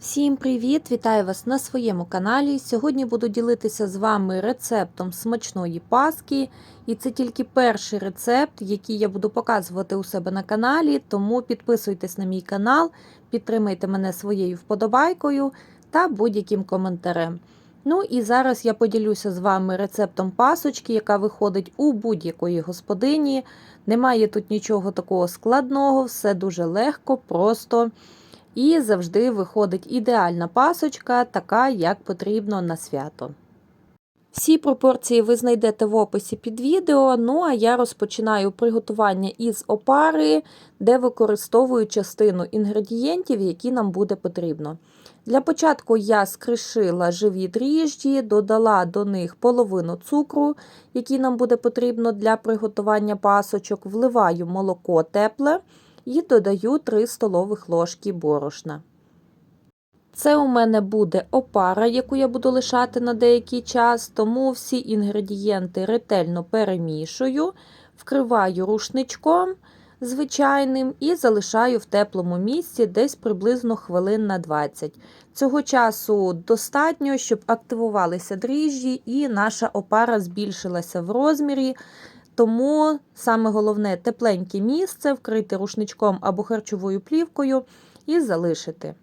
Всім привіт! Вітаю вас на своєму каналі. Сьогодні буду ділитися з вами рецептом смачної паски. І це тільки перший рецепт, який я буду показувати у себе на каналі. Тому підписуйтесь на мій канал, підтримайте мене своєю вподобайкою та будь-яким коментарем. Ну і зараз я поділюся з вами рецептом пасочки, яка виходить у будь-якої господині. Немає тут нічого такого складного, все дуже легко, просто. І завжди виходить ідеальна пасочка, така, як потрібно на свято. Всі пропорції ви знайдете в описі під відео. Ну а я розпочинаю приготування із опари, де використовую частину інгредієнтів, які нам буде потрібно. Для початку я скришила живі дріжджі, додала до них половину цукру, який нам буде потрібно для приготування пасочок, вливаю молоко тепле і додаю 3 столових ложки борошна. Це у мене буде опара, яку я буду лишати на деякий час, тому всі інгредієнти ретельно перемішую, вкриваю рушничком звичайним і залишаю в теплому місці десь приблизно хвилин на 20. Цього часу достатньо, щоб активувалися дріжджі і наша опара збільшилася в розмірі. Тому саме головне тепленьке місце вкрити рушничком або харчовою плівкою і залишити.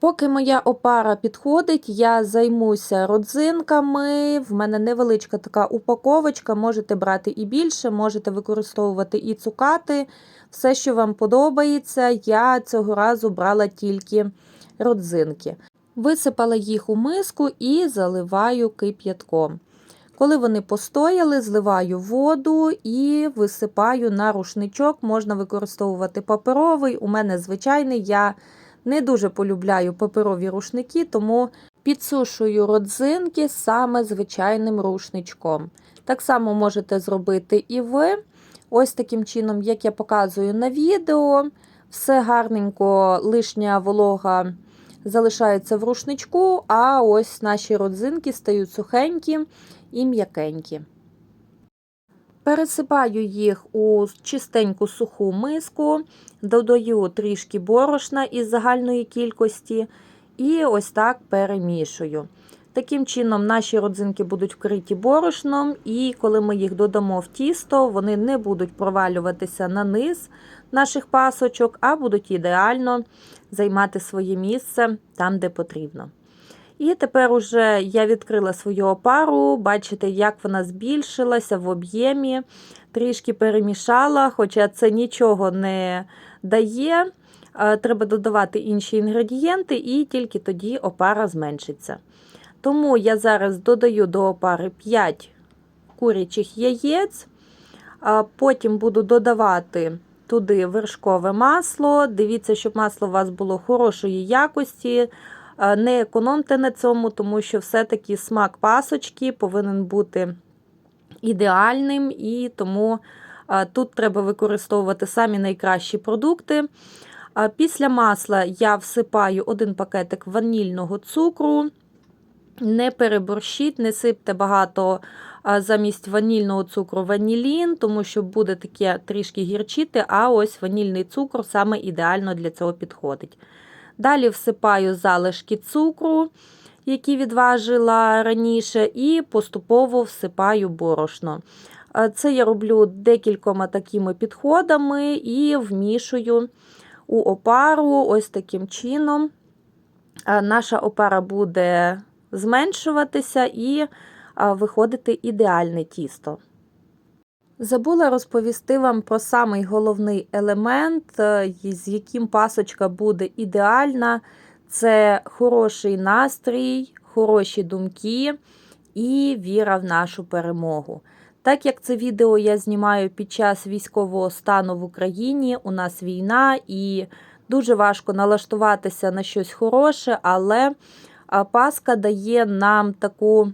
Поки моя опара підходить, я займуся родзинками. В мене невеличка така упаковочка, можете брати і більше, можете використовувати і цукати. Все, що вам подобається, я цього разу брала тільки родзинки. Висипала їх у миску і заливаю кип'ятком. Коли вони постояли, зливаю воду і висипаю на рушничок. Можна використовувати паперовий. У мене звичайний. Я не дуже полюбляю паперові рушники, тому підсушую родзинки саме звичайним рушничком. Так само можете зробити і ви. Ось таким чином, як я показую на відео, все гарненько, лишня волога залишається в рушничку, а ось наші родзинки стають сухенькі і м'якенькі. Пересипаю їх у чистеньку суху миску, додаю трішки борошна із загальної кількості і ось так перемішую. Таким чином, наші родзинки будуть вкриті борошном, і коли ми їх додамо в тісто, вони не будуть провалюватися на низ наших пасочок, а будуть ідеально займати своє місце там, де потрібно. І тепер уже я відкрила свою опару, бачите, як вона збільшилася в об'ємі, трішки перемішала, хоча це нічого не дає. Треба додавати інші інгредієнти, і тільки тоді опара зменшиться. Тому я зараз додаю до опари 5 курячих яєць, потім буду додавати туди вершкове масло. Дивіться, щоб масло у вас було хорошої якості. Не економте на цьому, тому що все-таки смак пасочки повинен бути ідеальним, і тому тут треба використовувати самі найкращі продукти. Після масла я всипаю один пакетик ванільного цукру. Не переборщіть, не сипте багато замість ванільного цукру ванілін, тому що буде таке трішки гірчити, а ось ванільний цукор саме ідеально для цього підходить. Далі всипаю залишки цукру, які відважила раніше, і поступово всипаю борошно. Це я роблю декількома такими підходами і вмішую у опару ось таким чином. Наша опара буде зменшуватися і виходити ідеальне тісто. Забула розповісти вам про самий головний елемент, е, з яким пасочка буде ідеальна. Це хороший настрій, хороші думки і віра в нашу перемогу. Так як це відео я знімаю під час військового стану в Україні, у нас війна, і дуже важко налаштуватися на щось хороше, але Пасха дає нам таку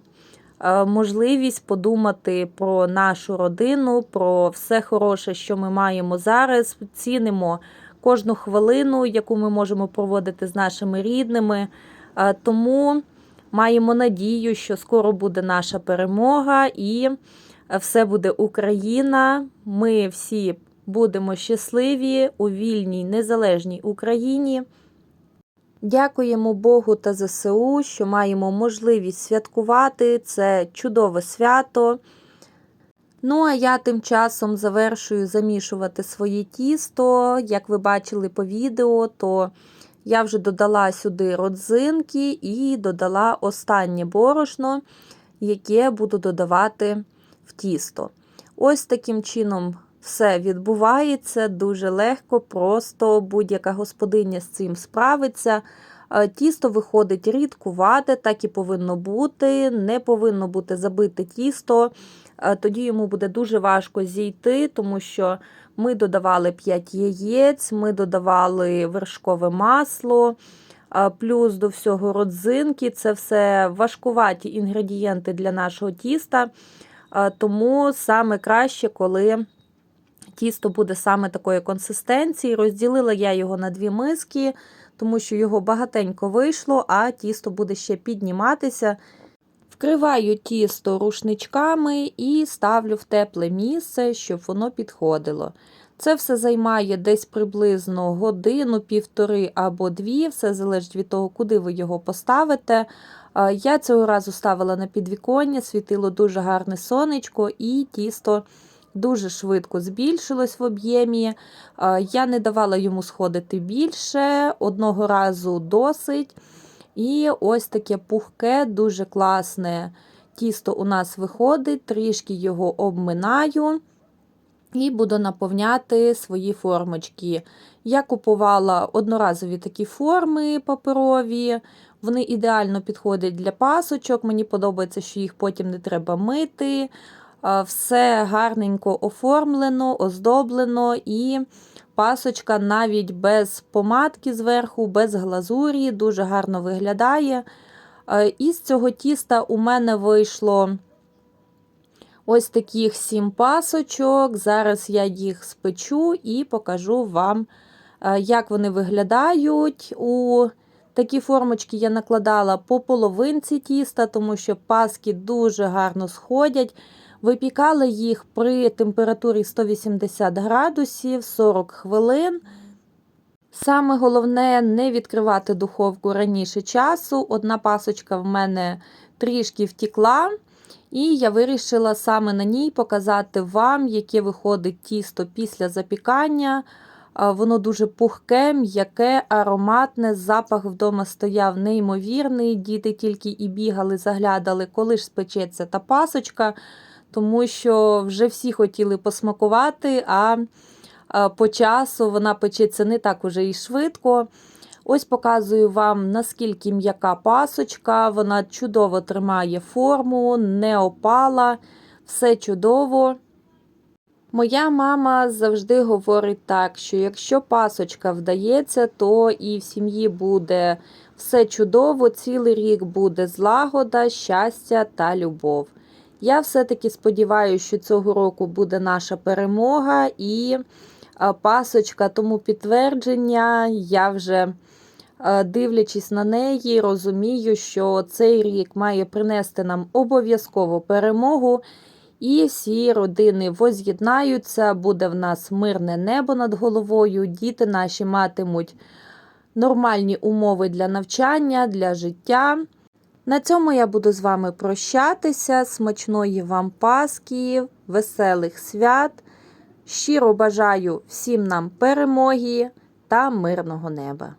Е, можливість подумати про нашу родину, про все хороше, що ми маємо зараз. Цінимо кожну хвилину, яку ми можемо проводити з нашими рідними. Е, тому маємо надію, що скоро буде наша перемога і все буде Україна. Ми всі будемо щасливі у вільній незалежній Україні. Дякуємо Богу та ЗСУ, що маємо можливість святкувати це чудове свято. Ну, а я тим часом завершую замішувати своє тісто. Як ви бачили по відео, то я вже додала сюди родзинки і додала останнє борошно, яке буду додавати в тісто. Ось таким чином все відбувається дуже легко, просто будь-яка господиня з цим справиться. Е, Тісто виходить рідкувате, так і повинно бути. Не повинно бути забите тісто. Е, Тоді йому буде дуже важко зійти, тому що ми додавали 5 яєць, ми додавали вершкове масло, е, плюс до всього родзинки. Це все важкуваті інгредієнти для нашого тіста. Тому саме краще, коли тісто буде саме такої консистенції. Розділила я його на дві миски, тому що його багатенько вийшло, а тісто буде ще підніматися. Вкриваю тісто рушничками і ставлю в тепле місце, щоб воно підходило. Це все займає десь приблизно годину, півтори або дві, все залежить від того, куди ви його поставите. Я цього разу ставила на підвіконня, світило дуже гарне сонечко, і тісто дуже швидко збільшилось в об'ємі. Я не давала йому сходити більше, одного разу досить. І ось таке пухке, дуже класне тісто у нас виходить, трішки його обминаю і буду наповняти свої формочки. Я купувала одноразові такі форми паперові, вони ідеально підходять для пасочок. Мені подобається, що їх потім не треба мити. Все гарненько оформлено, оздоблено і пасочка навіть без помадки зверху, без глазурі, дуже гарно виглядає. Із цього тіста у мене вийшло ось таких сім пасочок. Зараз я їх спечу і покажу вам, як вони виглядають. У такі формочки я накладала по половинці тіста, тому що паски дуже гарно сходять. Випікала їх при температурі 180 градусів 40 хвилин. Саме головне не відкривати духовку раніше часу. Одна пасочка в мене трішки втікла, і я вирішила саме на ній показати вам, яке виходить тісто після запікання. Воно дуже пухке, м'яке, ароматне. Запах вдома стояв неймовірний. Діти тільки і бігали, заглядали, коли ж спечеться та пасочка, тому що вже всі хотіли посмакувати, а по часу вона печеться не так уже і швидко. Ось показую вам, наскільки м'яка пасочка, вона чудово тримає форму, не опала, все чудово. Моя мама завжди говорить так, що якщо пасочка вдається, то і в сім'ї буде все чудово, цілий рік буде злагода, щастя та любов. Я все-таки сподіваюся, що цього року буде наша перемога і пасочка, тому підтвердження, я вже дивлячись на неї, розумію, що цей рік має принести нам обов'язково перемогу. І всі родини воз'єднаються, буде в нас мирне небо над головою, діти наші матимуть нормальні умови для навчання, для життя. На цьому я буду з вами прощатися. Смачної вам Пасхи, веселих свят. Щиро бажаю всім нам перемоги та мирного неба.